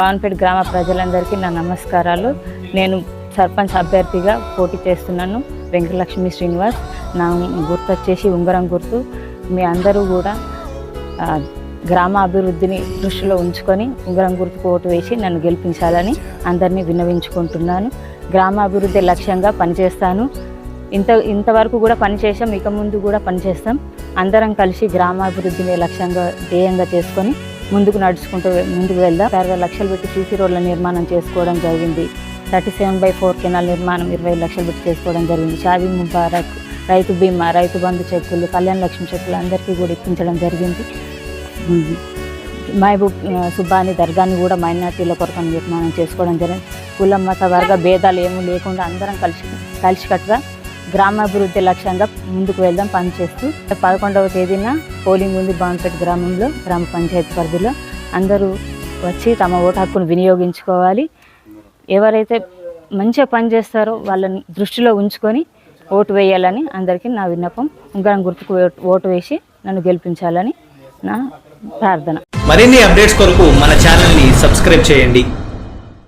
పాన్పేట్ గ్రామ ప్రజలందరికీ నా నమస్కారాలు. నేను సర్పంచ్ అభ్యర్థిగా పోటీ చేస్తున్నాను వెంకటలక్ష్మి శ్రీనివాస్. నా గుర్తు వచ్చేసి ఉంగరం గుర్తు. మీ అందరూ కూడా గ్రామ అభివృద్ధిని దృష్టిలో ఉంచుకొని ఉంగరం గుర్తుకు ఓటు వేసి నన్ను గెలిపించాలని అందరినీ విన్నవించుకుంటున్నాను. గ్రామ అభివృద్ధి లక్ష్యంగా పనిచేస్తాను. ఇంత ఇంతవరకు కూడా పనిచేసాం ఇక ముందు కూడా పనిచేస్తాం. అందరం కలిసి గ్రామాభివృద్ధిని లక్ష్యంగా ధ్యేయంగా చేసుకొని ముందుకు నడుచుకుంటూ ముందుకు వెళ్దాం. అరవై లక్షలు పెట్టి సీసీ రోడ్ల నిర్మాణం చేసుకోవడం జరిగింది. Thirty seven by four canal నిర్మాణం ఇరవై లక్షలు పెట్టి చేసుకోవడం జరిగింది. షాదీ ముబారక్ రైతు బీమా రైతు బంధు చెక్కులు కళ్యాణ లక్ష్మి చెక్కులు అందరికీ కూడా ఇప్పించడం జరిగింది. మహబూబ్ సుబ్బాని దర్గాని కూడా మైనార్టీల కొరకు నిర్మాణం చేసుకోవడం జరిగింది. కులం మత వర్గ భేదాలు ఏమీ లేకుండా అందరం కలిసి కలిసికట్టుగా గ్రామాభివృద్ధి లక్ష్యంగా ముందుకు వెళ్దాం పనిచేస్తూ. పదకొండవ తేదీన పోలింగ్ ఉంది బాన్పేట గ్రామంలో గ్రామ పంచాయతీ పరిధిలో. అందరూ వచ్చి తమ ఓటు హక్కును వినియోగించుకోవాలి. ఎవరైతే మంచిగా పనిచేస్తారో వాళ్ళని దృష్టిలో ఉంచుకొని ఓటు వేయాలని అందరికీ నా విన్నపం. ఉంగరం గుర్తుకు ఓటు- ఓటు వేసి నన్ను గెలిపించాలని నా ప్రార్థన. మరిన్ని అప్డేట్స్ కొరకు మన ఛానల్ని సబ్స్క్రైబ్ చేయండి.